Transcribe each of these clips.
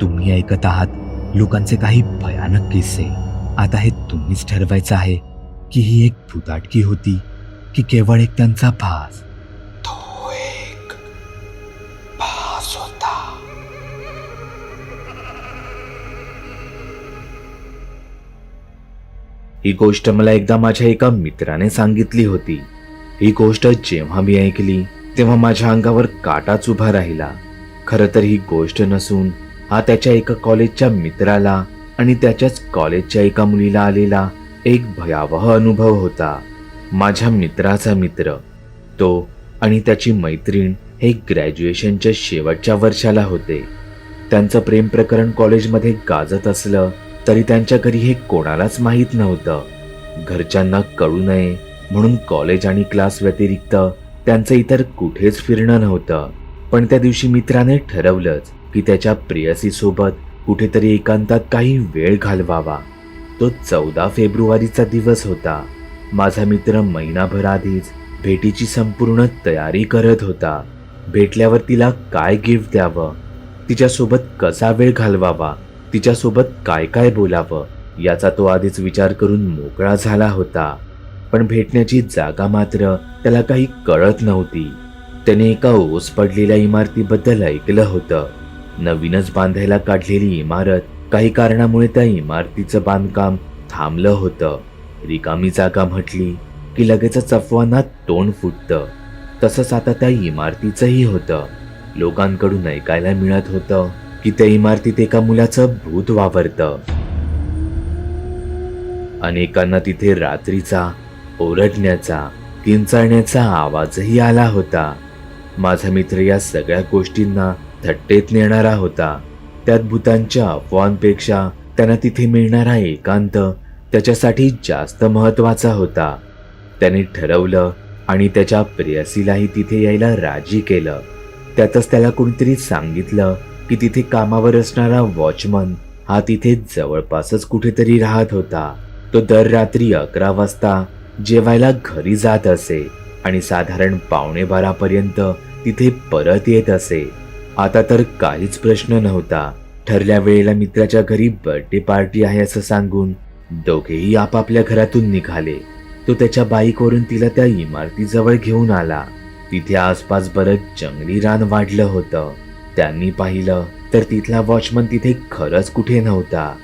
तुम्ही ऐकत आहात लोकांचे काही भयानक किस्से. आता हे तुम्हीच ठरवायचं आहे की ही एक भुताटकी होती की केवळ एक त्यांचा भास. तो एक भास होता. ही गोष्ट मला एकदा माझ्या एका मित्राने सांगितली होती. ही गोष्ट जेव्हा मी ऐकली तेव्हा माझ्या अंगावर काटाच उभा राहिला. खरं तर ही गोष्ट नसून हा त्याच्या एका कॉलेजच्या मित्राला आणि त्याच्याच कॉलेजच्या एका मुलीला आलेला एक भयावह अनुभव होता. माझ्या मित्राचा मित्र. तो आणि त्याची मैत्रीण हे ग्रॅज्युएशनच्या शेवटच्या वर्षाला होते. त्यांचं प्रेम प्रकरण कॉलेजमध्ये गाजत असलं तरी त्यांच्या घरी हे कोणालाच माहीत नव्हतं. घरच्यांना कळू नये म्हणून कॉलेज आणि क्लास व्यतिरिक्त त्यांचं इतर कुठेच फिरणं नव्हतं. पण त्या दिवशी मित्राने ठरवलंच की त्याच्या प्रेयसीसोबत कुठेतरी एकांतात काही वेळ घालवावा. तो चौदा फेब्रुवारीचा दिवस होता. माझा मित्र महिनाभर आधीच भेटीची संपूर्ण तयारी करत होता. भेटल्यावर तिला काय गिफ्ट द्यावं? तिच्यासोबत कसा वेळ घालवावा? तिच्यासोबत काय काय बोलावं? याचा तो आधीच विचार करून मोकळा झाला होता. पण भेटण्याची जागा मात्र त्याला काही कळत नव्हती. त्याने एका ओस पडलेल्या इमारतीबद्दल ऐकलं होतं. नवीनच बांधायला काढलेली इमारत काही कारणामुळे त्या इमारतीचं बांधकाम थांबलं होतं. रिकामी जागा म्हटली की लगेचच अफवांना तोंड फुटतं. तसंच आता त्या इमारतीचंही होतं. लोकांकडून ऐकायला मिळत होतं की त्या इमारतीत एका मुलाचं भूत वावरतं. अनेकांना तिथे रात्रीचा ओरडण्याचा किंचाळण्याचा आवाजही आला होता. माझा मित्र या सगळ्या गोष्टींना थट्टेत नेणारा होता. त्यात भूतांच्या अफवांपेक्षा त्यांना तिथे मिळणारा एकांत त्याच्यासाठी जास्त महत्त्वाचा होता. त्याने ठरवलं आणि त्याच्या प्रेयसीलाही तिथे यायला राजी केलं. त्यातच त्याला कोणीतरी सांगितलं की तिथे कामावर असणारा वॉचमन हा तिथे जवळपासच कुठेतरी राहत होता. तो दर रात्री अकरा वाजता जेवायला घरी जात असे आणि साधारण पावणे बारापर्यंत तिथे परत येत असे. आता तर काहीच प्रश्न नव्हता. ठरल्या वेळेला मित्राच्या घरी बर्थडे पार्टी आहे असं सांगून दोघेही आपापल्या घरातून निघाले. तो त्याच्या बाईकवरून तिला त्या इमारतीजवळ घेऊन आला. तिथे आसपास बरंच जंगली रान वाढलं होतं. त्यांनी पाहिलं तर तिथला वॉचमन तिथे खरंच कुठे नव्हता.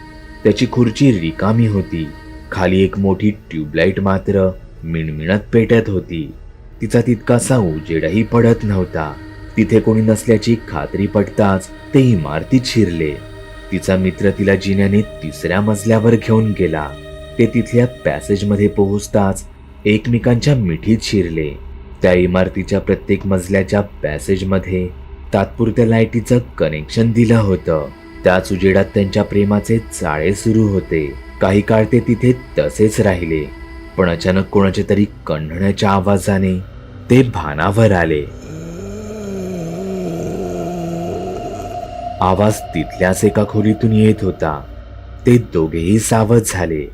त्याची खुर्ची रिकामी होती. खाली एक मोठी ट्यूबलाईट मात्र मिणमिणत पेटत होती. तिचा तितकासा उजेडही पडत नव्हता. तिथे कोणी नसल्याची खात्री पडताच ते इमारतीत शिरले. तिचा मित्र तिला जिन्याने तिसऱ्या मजल्यावर घेऊन गेला. ते तिथल्या पॅसेजमध्ये पोहोचताच एकमेकांच्या मिठीत शिरले. त्या इमारतीच्या प्रत्येक मजल्याच्या पॅसेजमध्ये तात्पुरत्या लाईटीचं कनेक्शन दिलं होतं. त्याच उजेडात त्यांच्या प्रेमाचे चाळे सुरू होते. काही काळ ते तिथे तसेच राहिले. पण अचानक कोणाच्या तरी कण्हण्याच्या आवाजाने ते भानावर आले. आवाज तिथल्याच एका खोलीतून येत होता. ते दोघेही सावध झाले.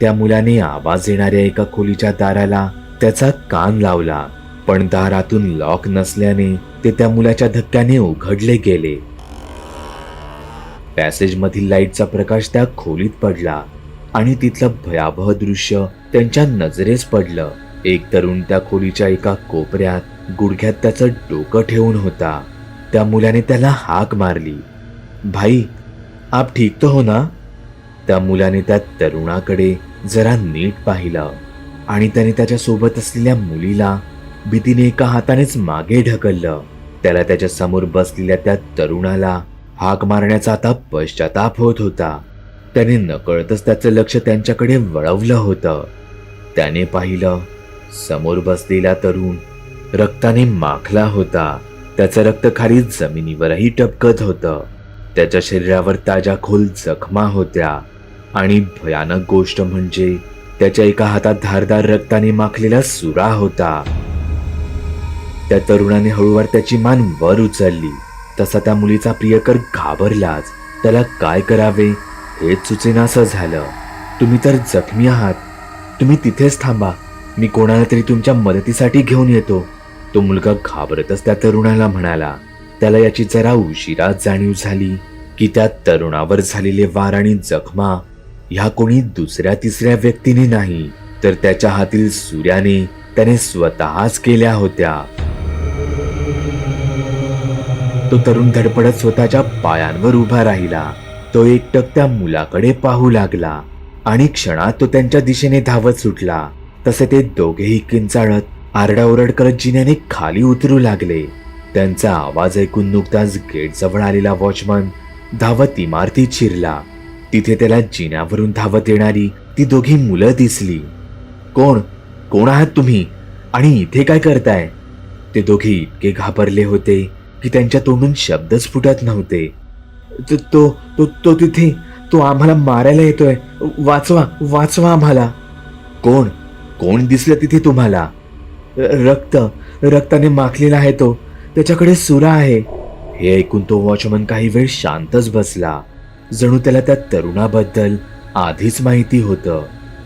त्या मुलाने आवाज येणाऱ्या एका खोलीच्या दाराला त्याचा कान लावला. पण दारातून लॉक नसल्याने ते त्या मुलाच्या धक्क्याने उघडले गेले. पॅसेजमधील लाईटचा प्रकाश त्या खोलीत पडला आणि तिथलं भयावह दृश्य त्यांच्या नजरेस पडलं. एक तरुण त्या खोलीच्या एका कोपऱ्यात गुडघ्यात त्याचं डोकं ठेवून होता. त्या मुलाने त्याला हाक मारली. भाई आप ठीक तो हो ना? त्या मुलाने त्या तरुणाकडे जरा नीट पाहिलं आणि त्याने त्याच्या सोबत असलेल्या मुलीला भीतीने एका हातानेच मागे ढकललं. त्याला त्याच्यासमोर बसलेल्या त्या तरुणाला हाक मारण्याचा आता पश्चाताप होत होता. त्याने नकळतच त्याचं लक्ष त्यांच्याकडे वळवलं होतं. त्याने पाहिलं समोर बसलेला तरुण रक्ताने माखला होता. त्याचं रक्त खाली जमिनीवरही टपकत होतं. त्याच्या शरीरावर ताज्या खोल जखमा होत्या. आणि भयानक गोष्ट म्हणजे त्याच्या एका हातात धारदार रक्ताने माखलेला सुरा होता. त्या तरुणाने हळूवार त्याची मान वर उचलली. तसा त्या मुलीचा प्रियकर घाबरलाच. त्याला काय करावे हेच सुचेनासं झालं. तुम्ही तर जखमी आहात. तुम्ही तिथेच थांबा. मी कोणाला तरी तुमच्या मदतीसाठी घेऊन येतो. तो मुलगा घाबरतच त्या तरुणाला म्हणाला. त्याला याची जरा उशिराच जाणीव झाली की त्या तरुणावर झालेले वार आणि जखमा ह्या कोणी दुसऱ्या तिसऱ्या व्यक्तीने नाही तर त्याच्या हातील सूर्याने त्याने स्वतःच केल्या होत्या. तो तरुण धडपडत स्वतःच्या पायांवर उभा राहिला. तो एकटक त्या मुलाकडे पाहू लागला आणि क्षणात तो त्यांच्या दिशेने धावत सुटला. तसे ते दोघेही किंचाळत आरडाओरड करत जिन्याने खाली उतरू लागले. त्यांचा आवाज ऐकून नुकताच गेट जवळ आलेला वॉचमन धावत इमारतीत शिरला तिथे त्याला जिन्यावरून धावत येणारी ती दोघी मुलं दिसली. कोण? कोण आहात तुम्ही? आणि इथे काय करताय? ते दोघे इतके घाबरले होते की त्यांच्या तोंडून शब्दच फुटत नव्हते. तो तो तो तो तिथे तो आम्हाला मारायला येतोय. वाचवा वाचवा आम्हाला. कोण? कोण दिसलं तिथे तुम्हाला? रक्त रक्ताने माखलेला आहे तो. त्याच्याकडे सुरा आहे. हे ऐकून तो वॉचमन काही वेळ शांतच बसला. जणू त्याला त्या तरुणाबद्दल आधीच माहिती होतं.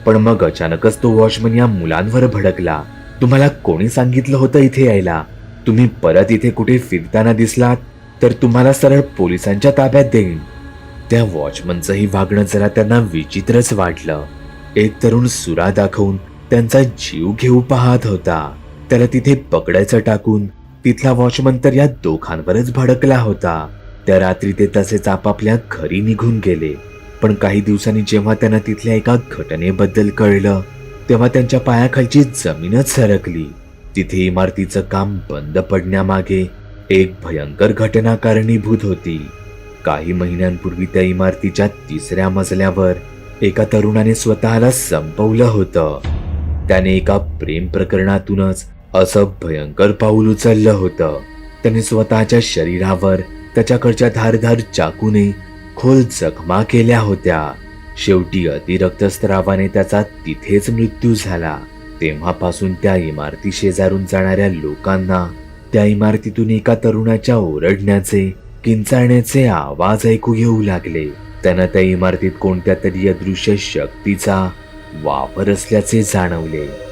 पण मग अचानकच तो वॉचमन या मुलांवर भडकला. तुम्हाला कोणी सांगितलं होतं इथे यायला? तुम्ही परत इथे कुठे फिरताना दिसलात? तर तुम्हाला सरळ पोलिसांच्या ताब्यात देईन. त्या वॉचमनचंही वागणं जरा त्यांना विचित्रच वाटलं. एक तरुण सुरा दाखवून त्यांचा जीव घेऊ पाहत होता. त्याला तिथे पकडायचं टाकून तिथला वॉचमन तर या दोघांवरच भडकला होता. त्या रात्री ते तसेच आपापल्या घरी निघून गेले. पण काही दिवसांनी जेव्हा त्यांना तिथल्या एका घटनेबद्दल कळलं तेव्हा त्यांच्या पायाखालची जमीनच सरकली. तिथे इमारतीचं काम बंद पडण्यामागे एक भयंकर घटना कारणीभूत होती. काही महिन्यांपूर्वी त्या इमारतीच्या तिसऱ्या मजल्यावर एका तरुणाने स्वतःला संपवलं होतं. त्याने एका प्रेम प्रकरणातूनच असं भयंकर पाऊल उचललं होतं. त्याने स्वतःच्या शरीरावर त्याच्याकडच्या धारधार चाकूने खोल जखमा केल्या होत्या. शेवटी अतिरक्तस्रावाने त्याचा तिथेच मृत्यू झाला. तेव्हापासून त्या इमारती शेजारून जाणाऱ्या लोकांना त्या इमारतीतून एका तरुणाच्या ओरडण्याचे किंचाळण्याचे आवाज ऐकू येऊ लागले. त्यांना त्या इमारतीत कोणत्या तरी अदृश्य शक्तीचा वापर असल्याचे जाणवले.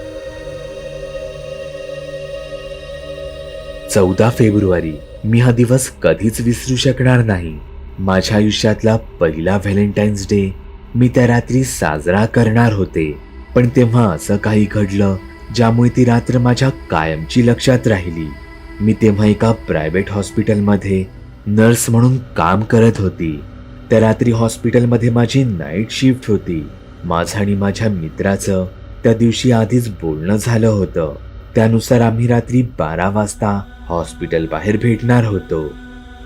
चौदा फेब्रुवारी. मी हा दिवस कधीच विसरू शकणार नाही. माझ्या आयुष्यातला पहिला व्हॅलेंटाईन्स डे. मी त्या रात्री साजरा करणार होते. पण तेव्हा असं काही घडलं ज्यामुळे ती रात्र माझ्या कायमची लक्षात राहिली. मी तेव्हा एका प्रायव्हेट हॉस्पिटलमध्ये नर्स म्हणून काम करत होती. त्या रात्री हॉस्पिटलमध्ये माझी नाईट शिफ्ट होती. माझं आणि माझ्या मित्राचं त्या दिवशी आधीच बोलणं झालं होतं. त्यानुसार आम्ही रात्री बारा वाजता हॉस्पिटल बाहेर भेटणार होतो.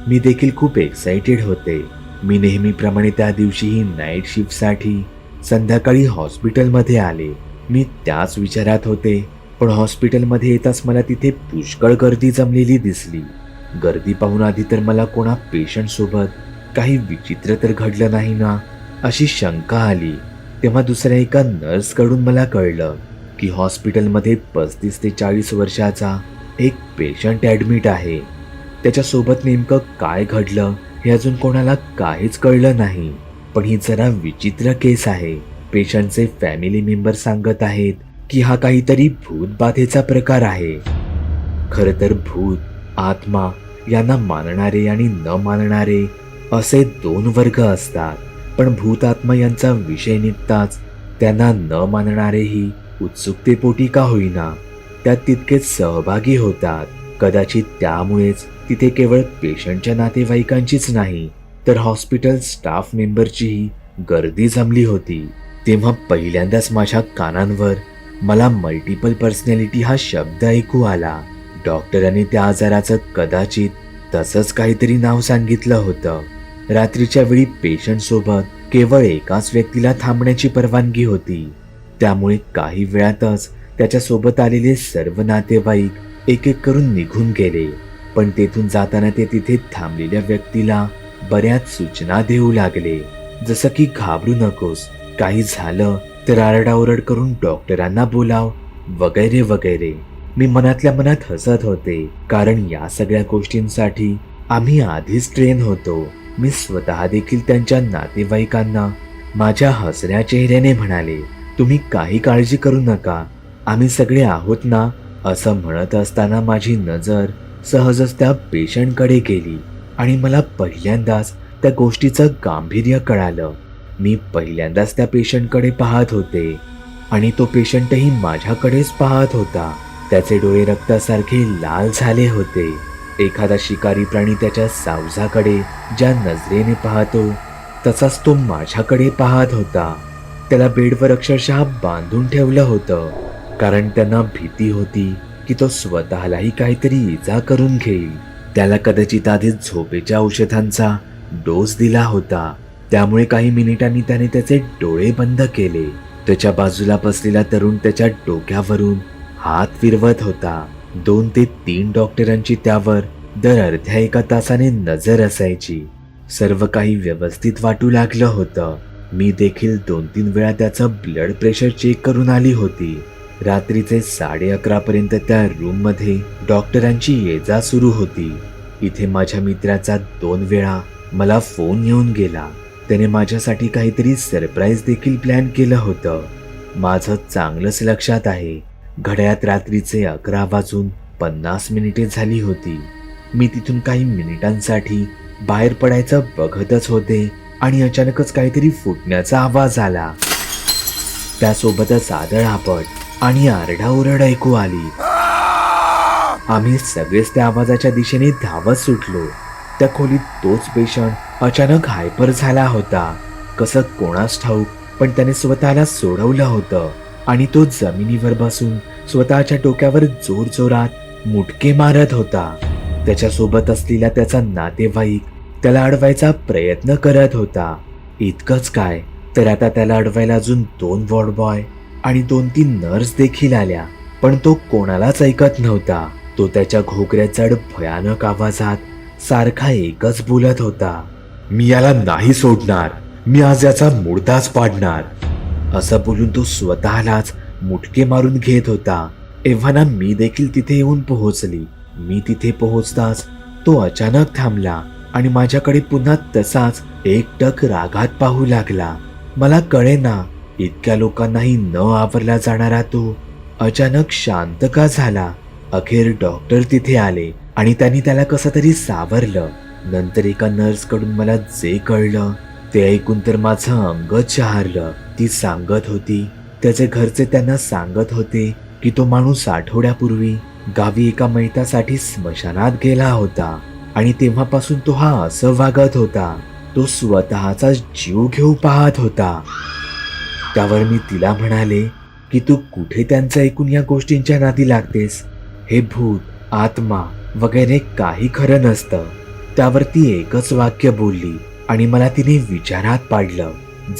मी देखील खूप एक्साइटेड होते. मी नेहमीप्रमाणे त्या दिवशीही नाईट शिफ्टसाठी संध्याकाळी हॉस्पिटलमध्ये आले. मी त्याच विचारात होते पण हॉस्पिटलमध्ये येताच मला तिथे पुष्कळ गर्दी जमलेली दिसली. गर्दी पाहून आधी तर मला कोणा पेशंट सोबत काही विचित्र तर घडलं नाही ना अशी शंका आली. तेव्हा दुसऱ्या एका नर्सकडून मला कळलं की हॉस्पिटलमध्ये पस्तीस ते चाळीस वर्षाचा एक पेशंट ॲडमिट आहे. त्याच्यासोबत नेमकं काय घडलं हे अजून कोणाला काहीच कळलं नाही. पण ही जरा विचित्र केस आहे. पेशंटचे फॅमिली मेंबर सांगत आहेत की हा काहीतरी भूतबाधेचा प्रकार आहे. खरं तर भूत आत्मा यांना मानणारे आणि न मानणारे असे दोन वर्ग असतात. पण भूत आत्मा यांचा विषय निघताच त्यांना न मानणारेही उत्सुकतेपोटी का होईना? त्यात तितकेच सहभागी होतात. कदाचित त्यामुळेच तिथे केवळ पेशंटच्या नातेवाईकांचीच नाही तर हॉस्पिटल स्टाफ मेंबरचीही गर्दी जमली होती. तेव्हा पहिल्यांदाच माझ्या कानांवर मला मल्टिपल पर्सनॅलिटी हा शब्द ऐकू आला. डॉक्टरांनी त्या आजाराचं कदाचित तसंच काहीतरी नाव सांगितलं होतं. रात्रीच्या वेळी पेशंट सोबत केवळ एकाच व्यक्तीला थांबण्याची परवानगी होती. त्यामुळे काही वेळातच त्याच्यासोबत आलेले सर्व नातेवाईक एक एक करून निघून गेले. पण तेथून जाताना ते तिथे थांबलेल्या व्यक्तीला बऱ्याच सूचना देऊ लागले. जसं की घाबरू नकोस काही झालं तर आरडाओरड करून डॉक्टरांना बोलाव वगैरे वगैरे. मी मनातल्या मनात हसत होते कारण या सगळ्या गोष्टींसाठी आम्ही आधीच ट्रेन होतो. मी स्वतः देखील त्यांच्या नातेवाईकांना माझ्या हसऱ्या चेहऱ्याने म्हणाले तुम्ही काही काळजी करू नका आम्ही सगळे आहोत ना असं म्हणत असताना माझी नजर सहजच त्या पेशंटकडे गेली आणि मला पहिल्यांदाच त्या गोष्टीचं गांभीर्य कळालं. मी पहिल्यांदाच त्या पेशंटकडे पाहत होते आणि तो पेशंटही माझ्याकडेच पाहत होता. त्याचे डोळे रक्तासारखे लाल झाले होते. एखादा शिकारी प्राणी त्याच्या सावजाकडे ज्या नजरेने पाहतो तसाच तो माझ्याकडे पाहत होता. त्याला बेडवर अक्षरशः बांधून ठेवलं होतं. कारण त्यांना भीती होती की तो स्वतःलाही काहीतरी इजा करून घेईल. त्याला कदाचित आधीच झोपेच्या औषधांचा डोस दिला होता. त्यामुळे काही मिनिटांनी त्याने त्याचे डोळे बंद केले. त्याच्या बाजूला बसलेला तरुण त्याच्या डोक्यावरून हात फिरवत होता. दोन ते तीन डॉक्टरांची त्यावर दर अर्ध्या एका तासाने नजर असायची. सर्व काही व्यवस्थित वाटू लागलं होतं. मी देखील दोन तीन वेळा त्याचं ब्लड प्रेशर चेक करून आली होती. रात्रीचे साडे अकरा पर्यंत त्या रूममध्ये डॉक्टरांची ये जा सुरू होती. इथे माझ्या मित्राचा दोन वेळा मला फोन येऊन गेला. त्याने माझ्यासाठी काहीतरी सरप्राईज देखील प्लॅन केलं होतं. माझं चांगलंच लक्षात आहे. घड्यात रात्रीचे अकरा वाजून पन्नास मिनिटे झाली होती. मी तिथून काही मिनिटांसाठी बाहेर पडायचं बघतच होते आणि अचानकच काहीतरी फुटण्याचा आवाज आला. त्यासोबतच आदळ आपट आणि आरडाओरड ऐकू आली. आम्ही सगळेच त्या आवाजाच्या दिशेने धावत सुटलो. त्या खोलीत तोच पेशंट अचानक हायपर झाला होता. कसं कोणास ठाऊक पण त्याने स्वतःला सोडवलं होतं. आणि तो जमिनीवर बसून स्वतःच्या डोक्यावर जोर जोरात मुटके मारत होता. त्याच्यासोबत असलेला त्याचा नातेवाईक त्याला अडवायचा प्रयत्न करत होता. इतकंच काय तर आता त्याला अडवायला अजून दोन वॉर्ड बॉय आणि दोन तीन नर्स देखील आल्या. पण तो कोणालाच ऐकत नव्हता. तो त्याच्या घोगऱ्या चढ भयानक आवाजात सारखा एकच बोलत होता. मी याला नाही सोडणार. मी आज याचा मुर्दाच पाडणार. असं बोलून तो स्वतःलाच मुटके मारून घेत होता. एव्हाना मी देखील तिथे येऊन पोहोचली. मी तिथे पोहोचताच तो अचानक थांबला आणि माझ्याकडे पुन्हा तसाच एकटक रागात पाहू लागला. मला कळेना इतक्या लोकांनाही न आवरला जाणारा तो अचानक शांत का झाला? अखेर डॉक्टर तिथे आले आणि त्यांनी त्याला कसं तरी सावरलं. नंतर एका नर्सकडून मला जे कळलं ते ऐकून तर माझं अंग शहारलं. ती सांगत होती त्याचे घरचे त्यांना सांगत होते की तो माणूस आठवड्यापूर्वी गावी एका मैतासाठी स्मशानात गेला होता आणि तेव्हापासून तो हा असं वागत होता. तो स्वतःचा जीव घेऊ पाहत होता. त्यावर मी तिला म्हणाले की तू कुठे त्यांचं ऐकून या गोष्टींच्या नादी लागतेस? हे भूत आत्मा वगैरे काही खरं नसतं. त्यावर ती एकच वाक्य बोलली आणि मला तिने विचारात पाडलं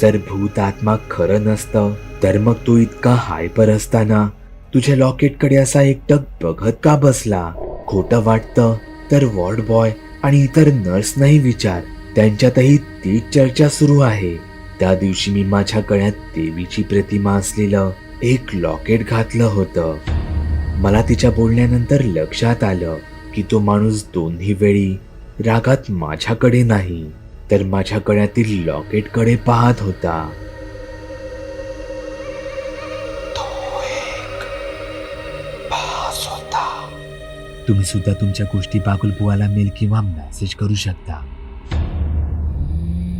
जर भूत आत्मा खरं नसतं तर मग तू इतका हायपर असताना तुझ्या लॉकेटकडे असा एकटक बघत का बसला? खोटं वाटतं तर वॉर्ड बॉय आणि इतर नर्स नाही विचार त्यांच्यातही तीच चर्चा सुरू आहे. त्या दिवशी मी माझ्या गळ्यात देवीची प्रतिमा असलेलं एक लॉकेट घातलं होतं. मला तिच्या बोलण्यानंतर लक्षात आलं की तो माणूस दोन्ही वेळी रागात माझ्याकडे नाही तर माझ्या गळ्यातील लॉकेटकडे पाहत होता. तो एक भास होता. तुम्ही सुद्धा तुमच्या गोष्टी बागुलबुवाला मेल किंवा मेसेज करू शकता.